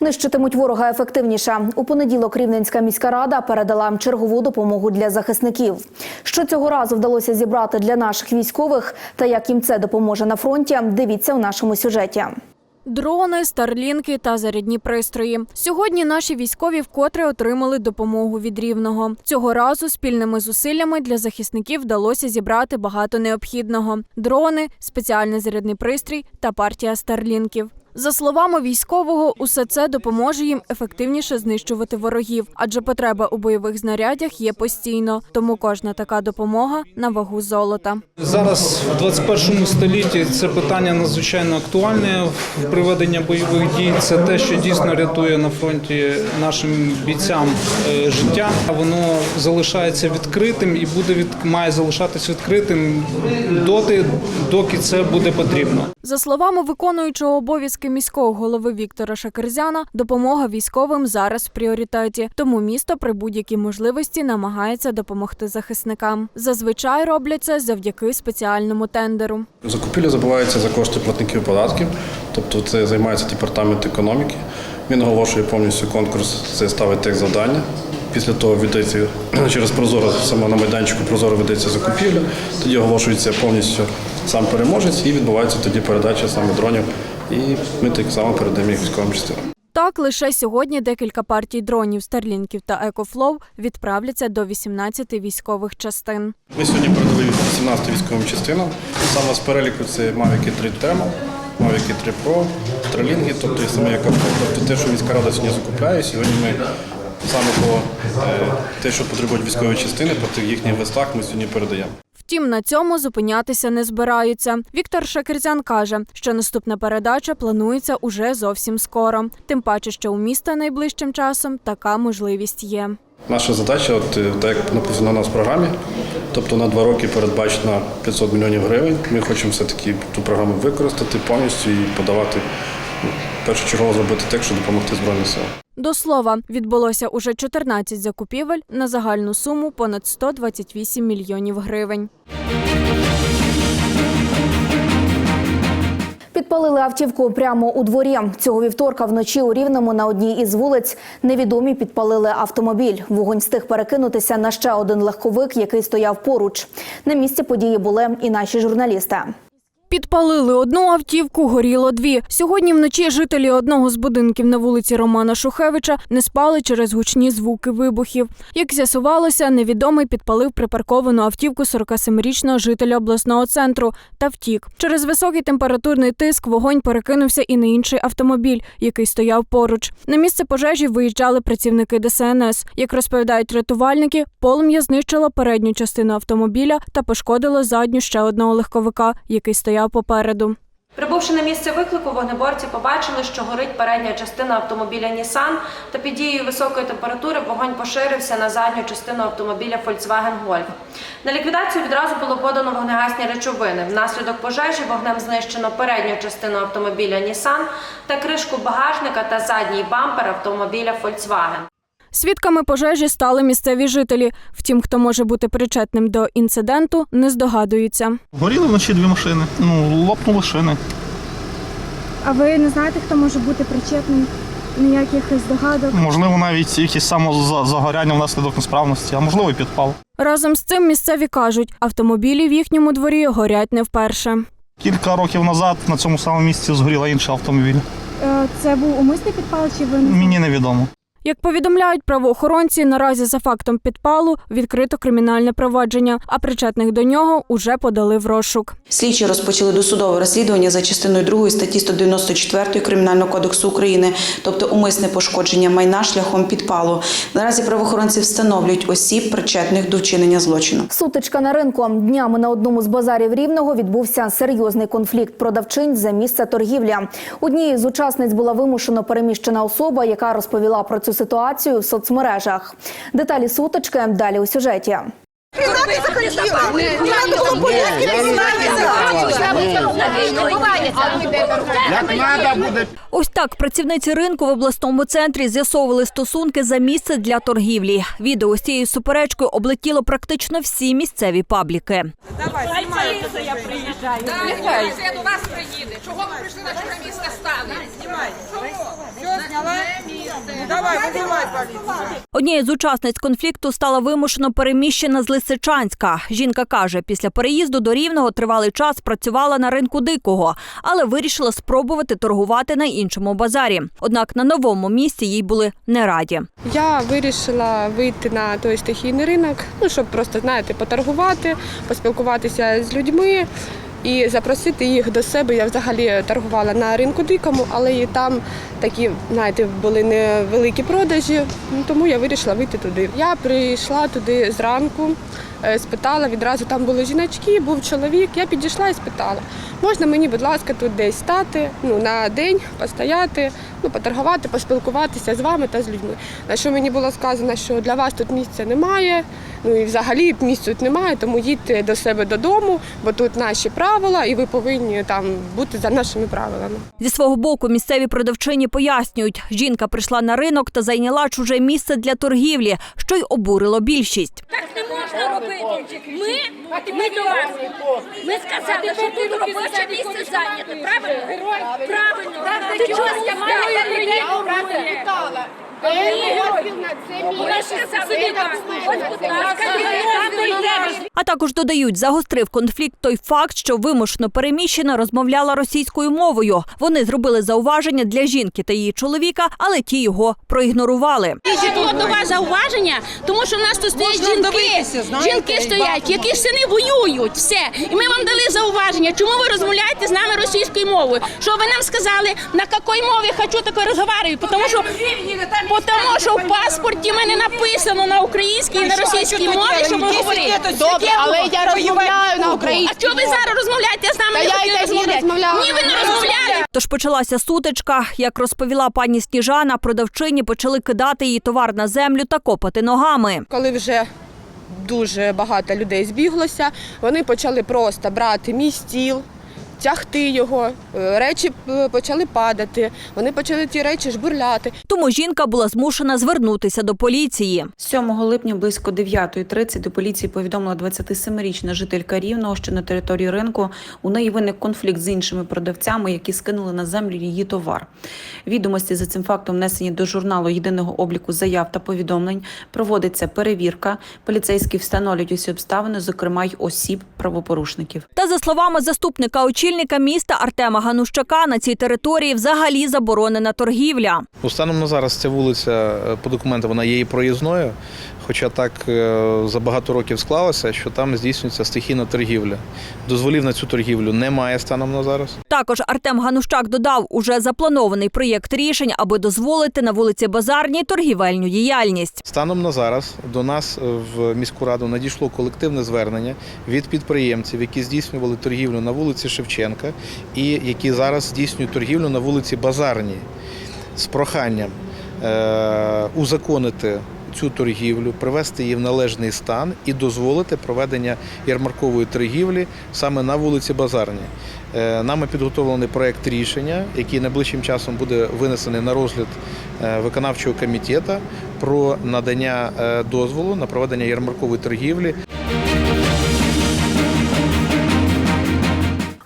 Нищитимуть ворога ефективніше. У понеділок Рівненська міська рада передала чергову допомогу для захисників. Що цього разу вдалося зібрати для наших військових та як їм це допоможе на фронті, дивіться у нашому сюжеті. Дрони, старлінки та зарядні пристрої. Сьогодні наші військові вкотре отримали допомогу від рівного. Цього разу спільними зусиллями для захисників вдалося зібрати багато необхідного: дрони, спеціальний зарядний пристрій та партія старлінків. За словами військового, усе це допоможе їм ефективніше знищувати ворогів, адже потреба у бойових знарядях є постійно. Тому кожна така допомога на вагу золота. Зараз в 21 столітті це питання надзвичайно актуальне в приведення бойових дій. Це те, що дійсно рятує на фронті нашим бійцям е, життя. Воно залишається відкритим і буде від має залишатись відкритим доти, доки це буде потрібно. За словами виконуючого обов'язки міського голови Віктора Шакерзяна, допомога військовим зараз в пріоритеті. Тому місто при будь-якій можливості намагається допомогти захисникам. Зазвичай роблять це завдяки спеціальному тендеру. Закупівля забувається за кошти платників податків, тобто це займається департамент економіки. Він оголошує повністю конкурс, це ставить текст завдання. Після того віддається через Прозоро, саме на майданчику Прозоро ведеться закупівля, тоді оголошується повністю сам переможець і відбувається тоді передача саме дронів. І ми так само передаємо їх військовим частинам. Так, лише сьогодні декілька партій дронів, старлінків та екофлоу відправляться до 18 військових частин. Ми сьогодні передали 18 військовим частинам. Саме з переліку це Mavic 3 Thermal, Mavic 3 Pro, Starlink, тобто і саме яка тобто те, що міська рада сьогодні закупляє. Сьогодні ми саме по е, те, що потребують військові частини, по тих їхніх листах ми сьогодні передаємо. Втім, на цьому зупинятися не збираються. Віктор Шакерзян каже, що наступна передача планується уже зовсім скоро. Тим паче, що у міста найближчим часом така можливість є. Наша задача, от е, так написано у нас в програмі, тобто на два роки передбачено 500 мільйонів гривень. Ми хочемо все-таки ту програму використати повністю і подавати першочергово зробити так, щоб допомогти Збройним силам. До слова, відбулося уже 14 закупівель на загальну суму понад 128 мільйонів гривень. Підпалили автівку прямо у дворі. Цього вівторка вночі у Рівному на одній із вулиць невідомі підпалили автомобіль. Вогонь встиг перекинутися на ще один легковик, який стояв поруч. На місці події були і наші журналісти. Підпалили одну автівку, горіло дві. Сьогодні вночі жителі одного з будинків на вулиці Романа Шухевича не спали через гучні звуки вибухів. Як з'ясувалося, невідомий підпалив припарковану автівку 47-річного жителя обласного центру та втік. Через високий температурний тиск вогонь перекинувся і на інший автомобіль, який стояв поруч. На місце пожежі виїжджали працівники ДСНС. Як розповідають рятувальники, полум'я знищило передню частину автомобіля та пошкодило задню ще одного легковика, який стояв попереду. Прибувши на місце виклику, вогнеборці побачили, що горить передня частина автомобіля Nissan, та під дією високої температури вогонь поширився на задню частину автомобіля Volkswagen Golf. На ліквідацію відразу було подано вогнегасні речовини. Внаслідок пожежі вогнем знищено передню частину автомобіля Nissan та кришку багажника та задній бампер автомобіля Volkswagen. Свідками пожежі стали місцеві жителі. Втім, хто може бути причетним до інциденту, не здогадуються. Горіли вночі дві машини. Ну, лопнули шини. А ви не знаєте, хто може бути причетний? Ніяких здогадок? Можливо, навіть якісь самозагоряння внаслідок несправності, а можливо, і підпал. Разом з цим місцеві кажуть, автомобілі в їхньому дворі горять не вперше. Кілька років назад на цьому самому місці згоріла інший автомобіль. Е, Це був умисний підпал чи ви Мені невідомо. Як повідомляють правоохоронці, наразі за фактом підпалу відкрито кримінальне провадження, а причетних до нього уже подали в розшук. Слідчі розпочали досудове розслідування за частиною 2 статті 194 Кримінального кодексу України, тобто умисне пошкодження майна шляхом підпалу. Наразі правоохоронці встановлюють осіб, причетних до вчинення злочину. Сутичка на ринку днями на одному з базарів рівного відбувся серйозний конфлікт продавчинь за місце торгівлі. Однією з учасниць була вимушено переміщена особа, яка розповіла про цю ситуацію в соцмережах. Деталі сутички далі у сюжеті. Ось так працівниці ринку в обласному центрі з'ясовували стосунки за місце для торгівлі. Відео з цією суперечкою облетіло практично всі місцеві пабліки. Давай, я. Поліція до вас приїде. Чого ви прийшли на чуже місце стали? Снимай. Однією з учасниць конфлікту стала вимушено переміщена з Лисичанська. Жінка каже, після переїзду до Рівного тривалий час працювала на ринку дикого, але вирішила спробувати торгувати на іншому базарі. Однак на новому місці їй були не раді. Я вирішила вийти на той стихійний ринок, ну щоб просто знаєте, поторгувати, поспілкуватися з людьми і запросити їх до себе. Я взагалі торгувала на ринку дикому, але і там такі, знаєте, були невеликі продажі, ну, тому я вирішила вийти туди. Я прийшла туди зранку, спитала відразу, там були жіночки, був чоловік. Я підійшла і спитала, можна мені, будь ласка, тут десь стати ну, на день, постояти, ну, поторгувати, поспілкуватися з вами та з людьми. На що мені було сказано, що для вас тут місця немає, ну і взагалі місць тут немає, тому їдьте до себе додому, бо тут наші правила, і ви повинні там бути за нашими правилами. Зі свого боку місцеві продавчині пояснюють, жінка прийшла на ринок та зайняла чуже місце для торгівлі, що й обурило більшість. Так не можна робити. Ми, ми до вас. Ми сказали, що тут робоче місце зайняте. Правильно? Правильно. Ти чого я людей А також додають, загострив конфлікт той факт, що вимушено переміщена розмовляла російською мовою. Вони зробили зауваження для жінки та її чоловіка, але ті його проігнорували. Було до вас зауваження, тому що в нас тут стоять жінки. Жінки стоять, які сини воюють. Все. І ми вам дали зауваження. Чому ви розмовляєте з нами російською мовою? Що ви нам сказали, на якій мові хочу такою розмовляю? Тому що, тому що в паспорті мене написано на українській і на російській мові, що говорите. Добре, але я розмовляю на українській. А що ви зараз розмовляєте з нами? Не я хотіли розмовляти? Ні, ви не розмовляли. Тож почалася сутичка. Як розповіла пані Сніжана, продавчині почали кидати її товар на землю та копати ногами. Коли вже дуже багато людей збіглося, вони почали просто брати мій стіл. Тягти його, е, речі е, почали падати, вони почали ті речі жбурляти. Тому жінка була змушена звернутися до поліції. 7 липня близько 9.30 до поліції повідомила 27-річна жителька Рівного, що на території ринку у неї виник конфлікт з іншими продавцями, які скинули на землю її товар. Відомості за цим фактом внесені до журналу єдиного обліку заяв та повідомлень. Проводиться перевірка. Поліцейські встановлюють усі обставини, зокрема й осіб правопорушників. Та за словами заступника очільника міста Артема Ганущака, на цій території взагалі заборонена торгівля. Ну, на зараз ця вулиця е, по документам вона є і проїзною, хоча так е, за багато років склалося, що там здійснюється стихійна торгівля. Дозволів на цю торгівлю немає станом на зараз. Також Артем Ганущак додав уже запланований проєкт рішень, аби дозволити на вулиці Базарній торгівельну діяльність. Станом на зараз до нас е, в міську раду надійшло колективне звернення від підприємців, які здійснювали торгівлю на вулиці Шевченка і які зараз здійснюють торгівлю на вулиці Базарній з проханням е- узаконити цю торгівлю, привести її в належний стан і дозволити проведення ярмаркової торгівлі саме на вулиці Базарній. Е, Нами підготовлений проект рішення, який найближчим часом буде винесений на розгляд е, виконавчого комітету про надання е, дозволу на проведення ярмаркової торгівлі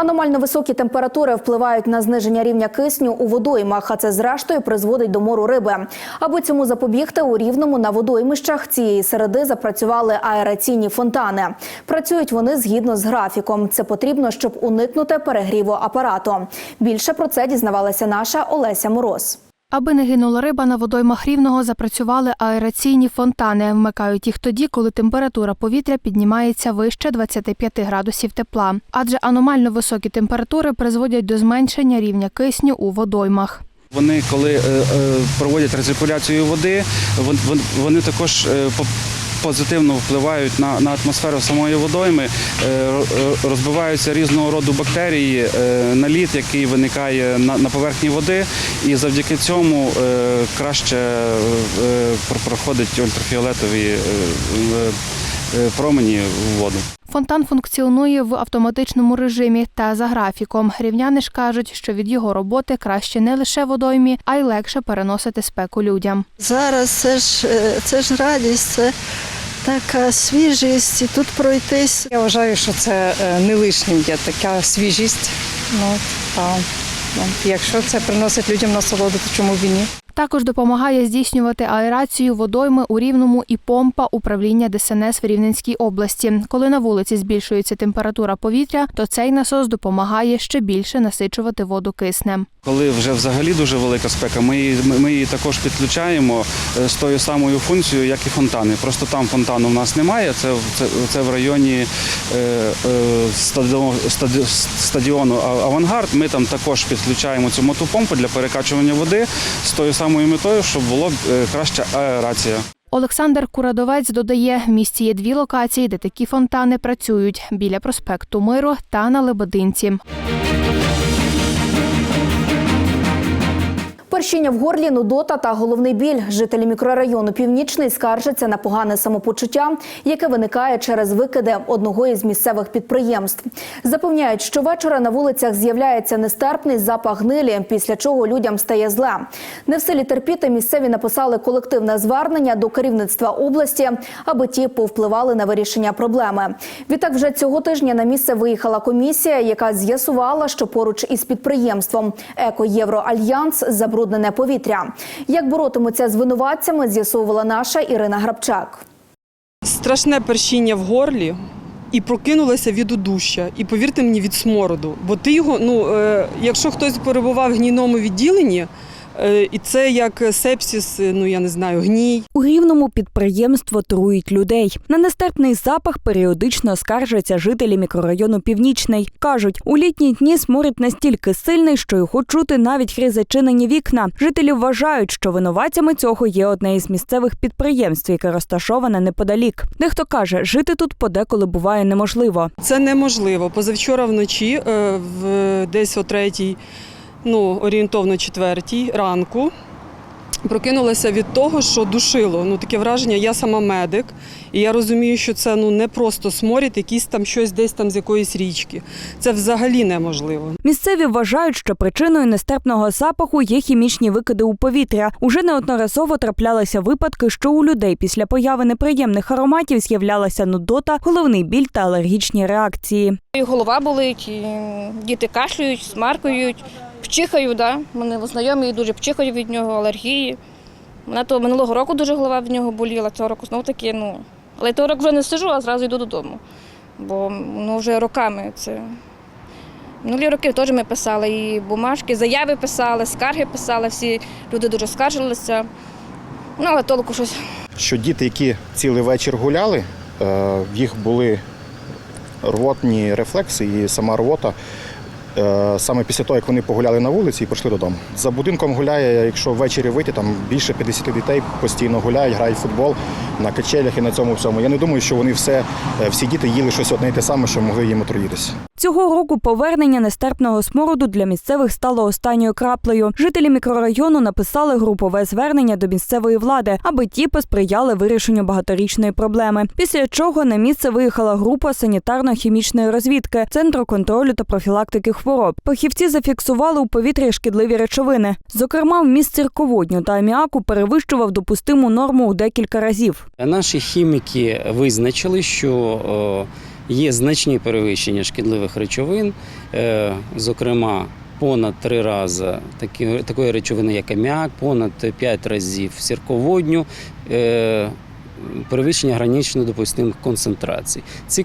Аномально високі температури впливають на зниження рівня кисню у водоймах, а це зрештою призводить до мору риби. Аби цьому запобігти, у рівному на водоймищах цієї середи запрацювали аераційні фонтани. Працюють вони згідно з графіком. Це потрібно, щоб уникнути перегріву апарату. Більше про це дізнавалася наша Олеся Мороз. Аби не гинула риба, на водоймах рівного запрацювали аераційні фонтани. Вмикають їх тоді, коли температура повітря піднімається вище 25 градусів тепла. Адже аномально високі температури призводять до зменшення рівня кисню у водоймах. Вони, коли е, е, проводять рециркуляцію води, вон- вон- вони також е, позитивно впливають на, на атмосферу самої водойми, е, е, розбиваються різного роду бактерії, е, наліт, який виникає на, на поверхні води, і завдяки цьому е, краще е, про- ультрафіолетові е, е, е, промені в воду. Фонтан функціонує в автоматичному режимі та за графіком. Рівняни ж кажуть, що від його роботи краще не лише водоймі, а й легше переносити спеку людям. Зараз це ж, це ж радість, це така свіжість, і тут пройтись. Я вважаю, що це е, не лишнім є така свіжість. Ну, та, ну, якщо це приносить людям насолоду, то чому б і ні? Також допомагає здійснювати аерацію водойми у рівному і помпа управління ДСНС в Рівненській області. Коли на вулиці збільшується температура повітря, то цей насос допомагає ще більше насичувати воду киснем. Коли вже взагалі дуже велика спека, ми її, ми- її також підключаємо е, з тою самою функцією, як і фонтани. Просто там фонтану в нас немає. Це, це, це в районі е, е, стадіону Авангард. Ми там також підключаємо цю мотопомпу для перекачування води з тою самою метою, щоб була е, краща аерація. Олександр Курадовець додає, в місті є дві локації, де такі фонтани працюють біля проспекту Миру та на Лебединці. Першіння в горлі, нудота та головний біль. Жителі мікрорайону Північний скаржаться на погане самопочуття, яке виникає через викиди одного із місцевих підприємств. Запевняють, що вечора на вулицях з'являється нестерпний запах гнилі, після чого людям стає зле. Не в силі терпіти місцеві написали колективне звернення до керівництва області, аби ті повпливали на вирішення проблеми. Відтак, вже цього тижня на місце виїхала комісія, яка з'ясувала, що поруч із підприємством «Еко-Євроальянс» забруднене повітря. Як боротимуться з винуватцями, з'ясовувала наша Ірина Грабчак. страшне першіння в горлі і прокинулася від удуща, І повірте мені, від смороду. Бо ти його, ну е, якщо хтось перебував в гнійному відділенні, і це як сепсіс, е, ну я не знаю, гній. У рівному підприємство труїть людей. На нестерпний запах періодично скаржаться жителі мікрорайону Північний. Кажуть, у літні дні сморід настільки сильний, що його чути навіть крізь зачинені вікна. Жителі вважають, що винуватцями цього є одне із місцевих підприємств, яке розташоване неподалік. Дехто каже, жити тут подеколи буває неможливо. Це неможливо. Позавчора вночі, е, в десь о третій, ну орієнтовно четвертій ранку. Прокинулася від того, що душило. Ну таке враження, я сама медик, і я розумію, що це ну не просто сморід, якийсь там щось десь там з якоїсь річки. Це взагалі неможливо. Місцеві вважають, що причиною нестерпного запаху є хімічні викиди у повітря. Уже неодноразово траплялися випадки, що у людей після появи неприємних ароматів з'являлася нудота, головний біль та алергічні реакції. І голова болить, і діти кашлюють, смаркають, пчихають. Да? Мене знайомі дуже пчихають від нього, алергії. Мене то минулого року дуже голова від нього боліла, цього року знову таки, ну. Але того року вже не сижу, а зразу йду додому. Бо ну, вже роками це. Минулі роки теж ми писали і бумажки, заяви писали, скарги писали, всі люди дуже скаржилися. Ну, але толку щось. що діти, які цілий вечір гуляли, е, в їх були рвотні рефлекси і сама рвота. Е, Саме після того, як вони погуляли на вулиці і пішли додому. За будинком гуляє, якщо ввечері вийти, там більше 50 дітей постійно гуляють, грають в футбол на качелях і на цьому всьому. Я не думаю, що вони все, е, всі діти їли щось одне і те саме, що могли їм отруїтися. Цього року повернення нестерпного смороду для місцевих стало останньою краплею. Жителі мікрорайону написали групове звернення до місцевої влади, аби ті посприяли вирішенню багаторічної проблеми. Після чого на місце виїхала група санітарно-хімічної розвідки центру контролю та профілактики хвороб. Фахівці зафіксували у повітрі шкідливі речовини. Зокрема, вміст цирководню та аміаку перевищував допустиму норму у декілька разів. Наші хіміки визначили, що е, є значні перевищення шкідливих речовин, е, зокрема. Понад три рази такі, такої речовини, як аміак, понад п'ять разів сірководню, е, перевищення гранично допустимих концентрацій. Ці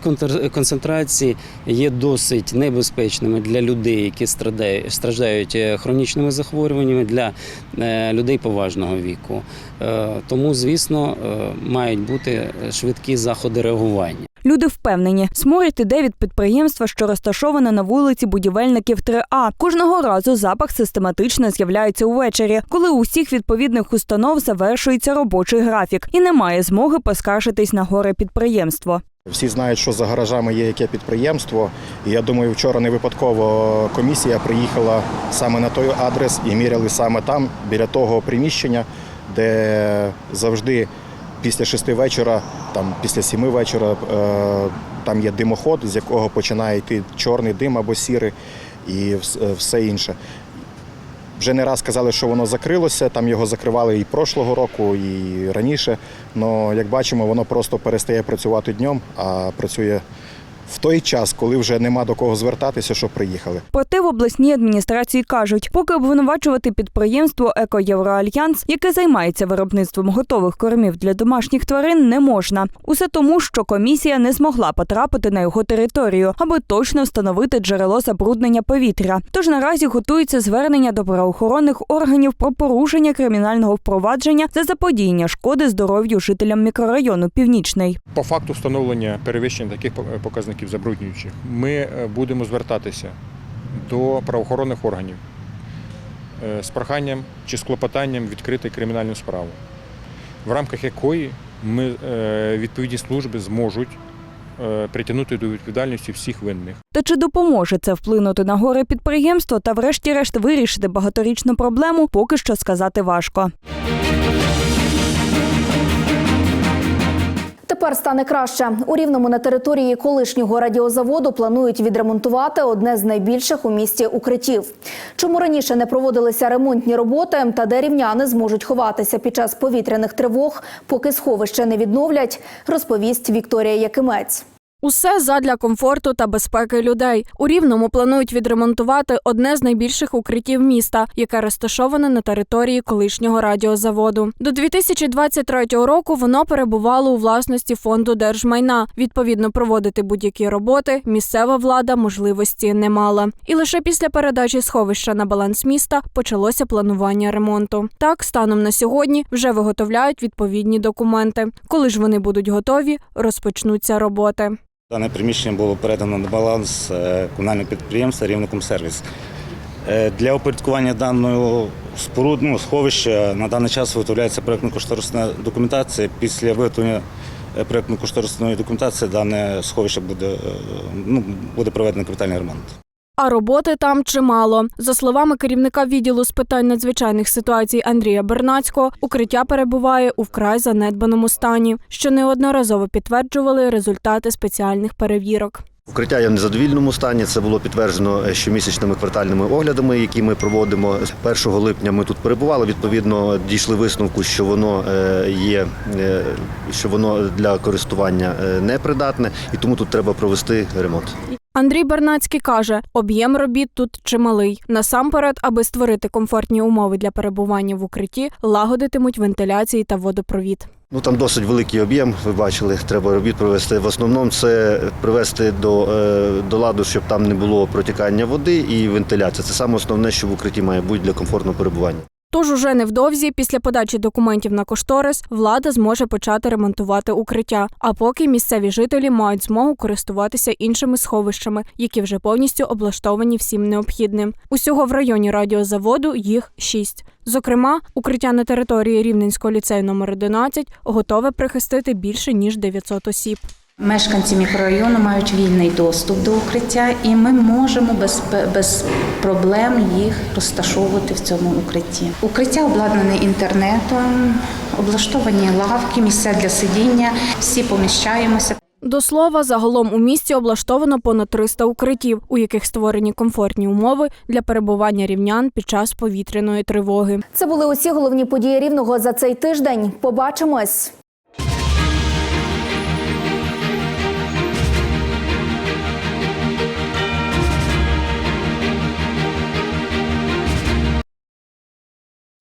концентрації є досить небезпечними для людей, які страдають, страждають е, хронічними захворюваннями, для людей поважного віку. Тому, звісно, мають бути швидкі заходи реагування. Люди впевнені, сморід іде від підприємства, що розташоване на вулиці будівельників 3А. Кожного разу запах систематично з'являється увечері, коли у всіх відповідних установ завершується робочий графік і немає змоги поскаржитись на горе підприємство. Всі знають, що за гаражами є яке підприємство. І я думаю, вчора не випадково комісія приїхала саме на той адрес і міряли саме там, біля того приміщення, де завжди після шести вечора, там після сіми вечора, е, там є димоход, з якого починає йти чорний дим або сірий і е, все інше. Вже не раз казали, що воно закрилося. Там його закривали і прошлого року, і раніше. Але як бачимо, воно просто перестає працювати днем, а працює в той час, коли вже нема до кого звертатися, що приїхали. Проте в обласній адміністрації кажуть, поки обвинувачувати підприємство «Еко-Євроальянс», яке займається виробництвом готових кормів для домашніх тварин, не можна. Усе тому, що комісія не змогла потрапити на його територію, аби точно встановити джерело забруднення повітря. Тож наразі готується звернення до правоохоронних органів про порушення кримінального впровадження за заподіяння шкоди здоров'ю жителям мікрорайону Північний. По факту встановлення перевищення таких показників забруднюючих, ми е, будемо звертатися до правоохоронних органів е, з проханням чи з клопотанням відкрити кримінальну справу, в рамках якої ми е, відповідні служби зможуть притягнути до відповідальності всіх винних. Та чи допоможе це вплинути на горе підприємства та, врешті-решт, вирішити багаторічну проблему, поки що сказати важко. Тепер стане краще. У Рівному на території колишнього радіозаводу планують відремонтувати одне з найбільших у місті укриттів. Чому раніше не проводилися ремонтні роботи та де рівняни зможуть ховатися під час повітряних тривог, поки сховище не відновлять, розповість Вікторія Якимець. Усе задля комфорту та безпеки людей. У Рівному планують відремонтувати одне з найбільших укриттів міста, яке розташоване на території колишнього радіозаводу. До 2023 року воно перебувало у власності фонду держмайна. Відповідно, проводити будь-які роботи місцева влада можливості не мала. І лише після передачі сховища на баланс міста почалося планування ремонту. Так, станом на сьогодні вже виготовляють відповідні документи. Коли ж вони будуть готові, розпочнуться роботи. Дане приміщення було передано на баланс е, комунального підприємства Рівникомсервіс. Е, Для опорядкування даного споруд, ну, сховища на даний час виготовляється проєктно-кошторисна документація. Після виготовлення е, проєктно-кошторисної документації дане сховище буде, ну, буде проведено капітальний ремонт. А роботи там чимало. За словами керівника відділу з питань надзвичайних ситуацій Андрія Бернацького, укриття перебуває у вкрай занедбаному стані, що неодноразово підтверджували результати спеціальних перевірок. Укриття є в незадовільному стані. Це було підтверджено е, щомісячними квартальними оглядами, які ми проводимо. З 1 липня ми тут перебували. Відповідно, дійшли висновку, що воно е, є, е, що воно для користування непридатне, і тому тут треба провести ремонт. Андрій Бернацький каже, об'єм робіт тут чималий. Насамперед, аби створити комфортні умови для перебування в укритті, лагодитимуть вентиляції та водопровід. Ну там досить великий об'єм. Ви бачили, треба робіт провести. В основному це привести до, е, до ладу, щоб там не було протікання води і вентиляція. Це саме основне, що в укритті має бути для комфортного перебування. Тож уже невдовзі, після подачі документів на кошторис, влада зможе почати ремонтувати укриття. А поки місцеві жителі мають змогу користуватися іншими сховищами, які вже повністю облаштовані всім необхідним. Усього в районі радіозаводу їх шість. Зокрема, укриття на території Рівненського ліцею номер 11 готове прихистити більше ніж 900 осіб. Мешканці мікрорайону мають вільний доступ до укриття, і ми можемо без, без проблем їх розташовувати в цьому укритті. Укриття обладнане інтернетом, облаштовані лавки, місця для сидіння. Всі поміщаємося. До слова, загалом у місті облаштовано понад 300 укриттів, у яких створені комфортні умови для перебування рівнян під час повітряної тривоги. Це були усі головні події рівного за цей тиждень. Побачимось.